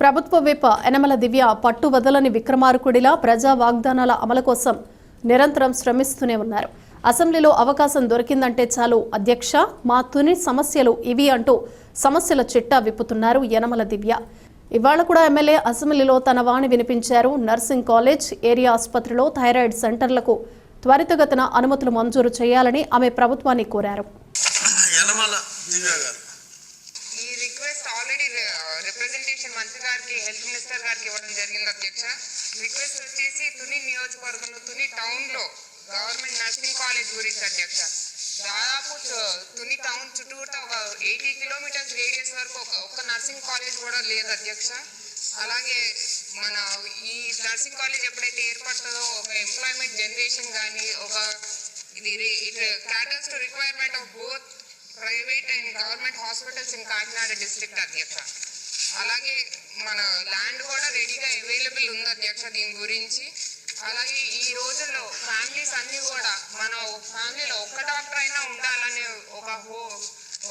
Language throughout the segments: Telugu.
ప్రభుత్వ విప్ యనమల దివ్య పట్టు వదలని విక్రమార్కుడిలా ప్రజా వాగ్దానాల అమలు కోసం నిరంతరం శ్రమిస్తూనే ఉన్నారు. అసెంబ్లీలో అవకాశం దొరికిందంటే చాలు అధ్యక్ష మా తుని సమస్యలు ఇవి అంటూ సమస్యల చిట్టా విప్పుతున్నారు యనమల దివ్య. ఇవాళ కూడా ఎమ్మెల్యే అసెంబ్లీలో తన వాణి వినిపించారు. నర్సింగ్ కాలేజ్ ఏరియా ఆసుపత్రిలో థైరాయిడ్ సెంటర్లకు త్వరితగతిన అనుమతులు మంజూరు చేయాలని ఆమె ప్రభుత్వాన్ని కోరారు. ఈ రిక్వెస్ట్ ఆల్రెడీ రిప్రజెంటేషన్ మంత్రి గారికి హెల్త్ మినిస్టర్ గారికి ఇవ్వడం జరిగింది అధ్యక్ష. రిక్వెస్ట్ వచ్చేసి తుని నియోజకవర్గంలో తుని టౌన్లో గవర్నమెంట్ నర్సింగ్ కాలేజ్ గురించి అధ్యక్ష. దాదాపు తుని టౌన్ చుట్టూతా ఒక ఎయిటీ కిలోమీటర్స్ రేడియస్ వరకు ఒక ఒక్క నర్సింగ్ కాలేజ్ కూడా లేదు అధ్యక్ష. అలాగే మన ఈ నర్సింగ్ కాలేజ్ ఎప్పుడైతే ఏర్పడుతుందో ఒక ఎంప్లాయ్మెంట్ జనరేషన్ కానీ ఒక ఇది it caters to requirement of both private and government hospitals in Kakinada district అధ్యక్ష. అలాగే మన ల్యాండ్ కూడా రెడీగా అవైలబుల్ ఉంది అధ్యక్ష దీని గురించి. అలాగే ఈ రోజుల్లో ఫ్యామిలీస్ అన్ని కూడా మన ఫ్యామిలీలో ఒక్క డాక్టర్ అయినా ఉండాలనే ఒక హో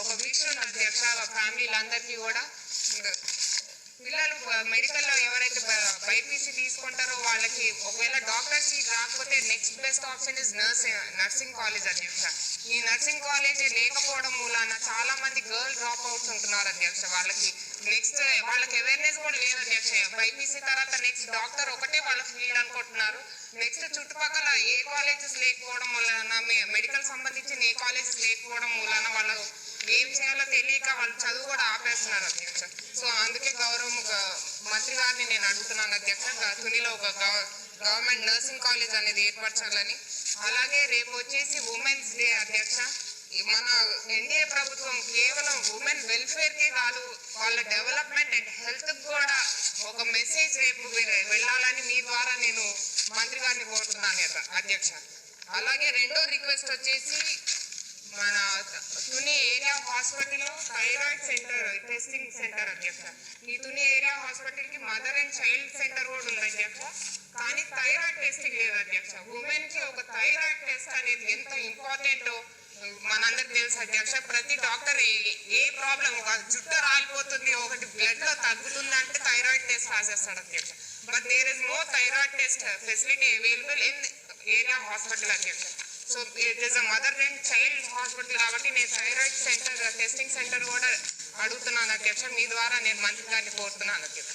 ఒక వీక్ష ఉంది అధ్యక్ష ఫ్యామిలీలందరికీ కూడా. పిల్లలు మెడికల్లో ఎవరైతే బైపీసీ తీసుకుంటారో వాళ్ళకి ఒకవేళ డాక్టర్ సీట్ రాకపోతే next best option is nurse nursing college అధ్యక్ష. ఈ నర్సింగ్ కాలేజ్ లేకపోవడం వలన చాలా మంది గర్ల్ డ్రాప్ అవుట్స్ ఉంటున్నారు అధ్యక్ష వాళ్ళకి. నెక్స్ట్ వాళ్ళకి అవేర్నెస్ కూడా లేదు అధ్యక్ష. బైపీసీ తర్వాత నెక్స్ట్ డాక్టర్ ఒకటే వాళ్ళ ఫీల్డ్ అనుకుంటున్నారు. నెక్స్ట్ చుట్టుపక్కల ఏ కాలేజెస్ లేకపోవడం వలన మెడికల్ సంబంధించిన ఏ కాలేజెస్ లేకపోవడం వలన వాళ్ళు ఏం చేయాలో తెలియక వాళ్ళు చదువు కూడా ఆపేస్తున్నారు అధ్యక్ష. సో అందుకే గౌరవం గ- మంత్రి గారిని నేను అడుగుతున్నాను అధ్యక్ష. తునిలో ఒక గవర్నమెంట్ నర్సింగ్ కాలేజ్ అనేది ఏర్పరచాలని. అలాగే రేపు వచ్చేసి ఉమెన్స్ డే అధ్యక్ష. మన ఎన్డీఏ ప్రభుత్వం కేవలం ఉమెన్ వెల్ఫేర్ కే కాదు వాళ్ళ డెవలప్మెంట్ అండ్ హెల్త్ కూడా ఒక మెసేజ్ రేపు వెళ్ళాలని మీ ద్వారా నేను మంత్రి గారిని కోరుతున్నాను అధ్యక్ష. అలాగే రెండో రిక్వెస్ట్ వచ్చేసి మన తుని ఏరియా హాస్పిటల్లో థైరాయిడ్ సెంటర్ టెస్టింగ్ సెంటర్ అధ్యక్ష. ఈ తుని ఏరియా హాస్పిటల్కి మదర్ అండ్ చైల్డ్ సెంటర్ కూడా ఉంది అధ్యక్ష. కానీ థైరాయిడ్ టెస్టింగ్ లేదు అధ్యక్ష. ఉమెన్కి ఒక థైరాయిడ్ టెస్ట్ అనేది ఎంత ఇంపార్టెంట్ అందరికి తెలుసు అధ్యక్ష ప్రతి డాక్టర్ ఏ- ఏ ప్రాబ్లం జుట్టు రాలిపోతుంది ఒకటి బ్లడ్లో తగ్గుతుంది అంటే థైరాయిడ్ టెస్ట్ రాసేస్తాడు అధ్యక్ష. But there is no thyroid test facility available in area hospital అధ్యక్ష. So it is a mother and child hospital కాబట్టి నేను థైరాయిడ్ సెంటర్ టెస్టింగ్ సెంటర్ కూడా అడుగుతున్నాను అధ్యక్ష. మీ ద్వారా నేను మంత్రి గారిని కోరుతున్నాను అధ్యక్ష.